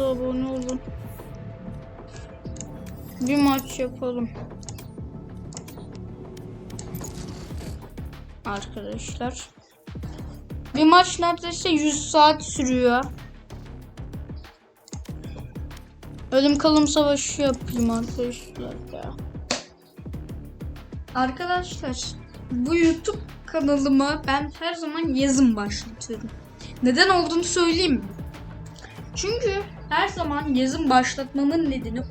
kanalımıza abone olun. Bir maç yapalım. Arkadaşlar. Bir maç neredeyse 100 saat sürüyor. Ölüm kalım savaşı yapayım arkadaşlar ya. Arkadaşlar bu YouTube kanalıma ben her zaman yazın başlatıyorum. Neden olduğunu söyleyeyim mi? Çünkü her zaman yazın başlatmamın nedeni.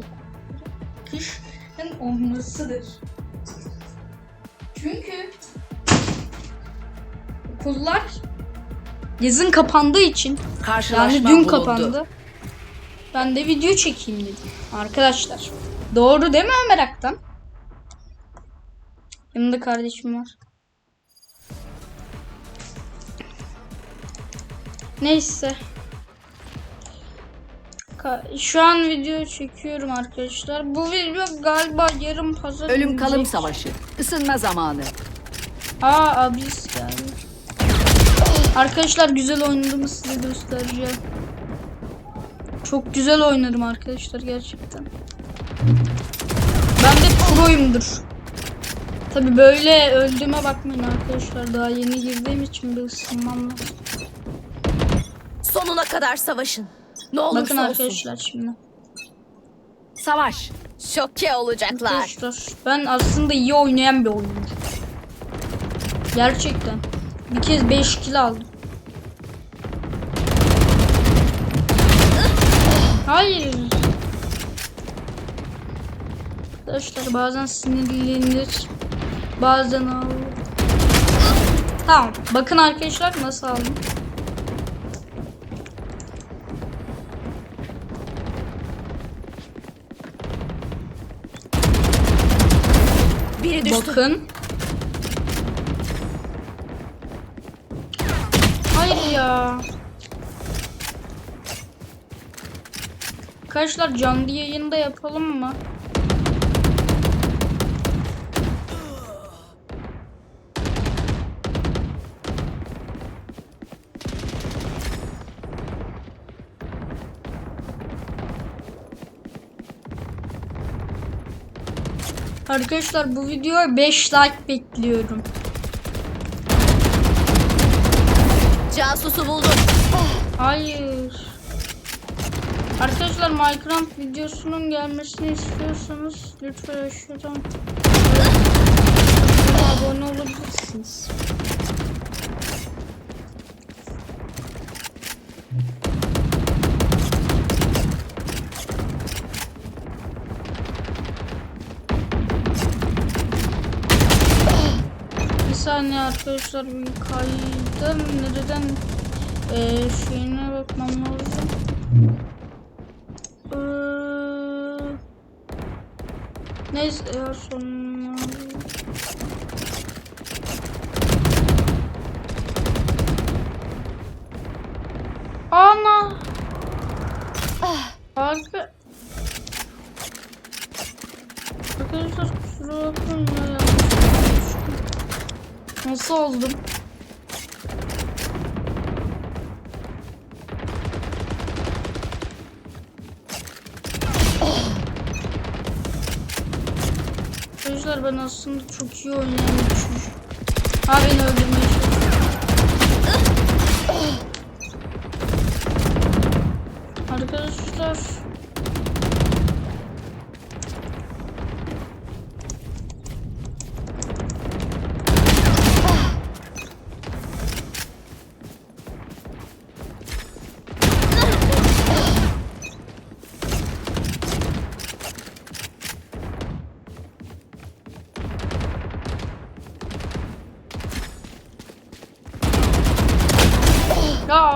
Kışın olmasıdır. Çünkü okullar yazın kapandığı için Karşılaşma yani dün bulundu. kapandı. Ben de video çekeyim dedim. Arkadaşlar. Doğru değil mi meraktan? Yanımda kardeşim var. Neyse. Şu an video çekiyorum arkadaşlar. Bu video galiba yarım pazar Ölüm kalım savaşı. Isınma zamanı. Aa abis geldi. Arkadaşlar güzel oynadığımı size göstereceğim. Çok güzel oynarım arkadaşlar gerçekten. Ben de proyumdur. Tabi böyle öldüğüme bakmayın arkadaşlar. Daha yeni girdiğim için bir ısınmam lazım. Sonuna kadar savaşın. Ne olursa Bakın olsun. arkadaşlar şimdi. Savaş. Şoke olacaklar. Arkadaşlar ben aslında iyi oynayan bir oyuncuyum. Gerçekten. Bir kez 5 kill aldım. Hayır. Arkadaşlar bazen sinirlenir. Bazen ağlar. Tamam. Bakın arkadaşlar nasıl aldım. Düştü. Bakın. Hayır ya. Arkadaşlar canlı yayında yapalım mı? Arkadaşlar bu videoya 5 like bekliyorum. Casusu buldum. Hayır. Arkadaşlar Minecraft videosunun gelmesini istiyorsanız lütfen aşağıdan saniye arkadaşlar bir kaydım. Nereden eee şeyine bakmam lazım. Eee, neyse ya sonra. Ana. Arka. Arkadaşlar kusura bakmayın ya. Nasıl oldum? Arkadaşlar ben aslında çok iyi oynayan bir çocuk. Ha beni öldürmeye çalışıyor. Arkadaşlar ya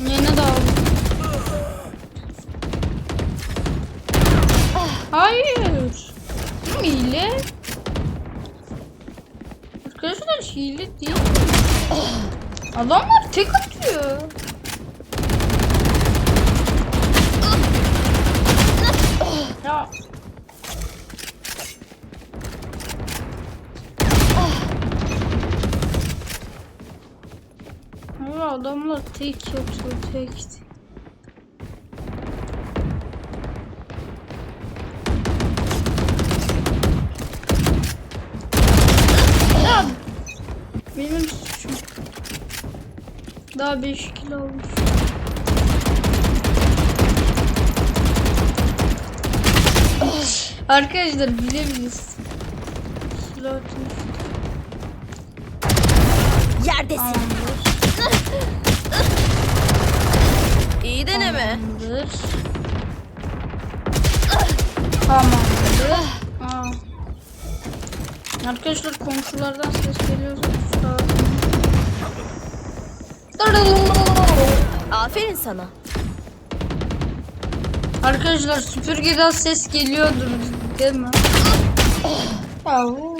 yine de aldım. Hayır. Hile. Arkadaşlar hile değil. Adamlar tek atıyor. adamla tek yatıyor tek. Benim suçum. Daha 5 kilo olmuş. Arkadaşlar bile biliriz. Slot'un. Yerdesin. Anladım. İyi deneme. Tamamdır. Tamamdır. Aa. Arkadaşlar komşulardan ses bakmayın. Aferin sana. Arkadaşlar süpürgeden ses geliyordur değil mi? Au.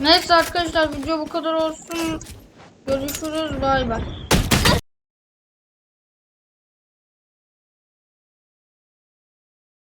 Neyse arkadaşlar video bu kadar olsun. Görüşürüz bay bay.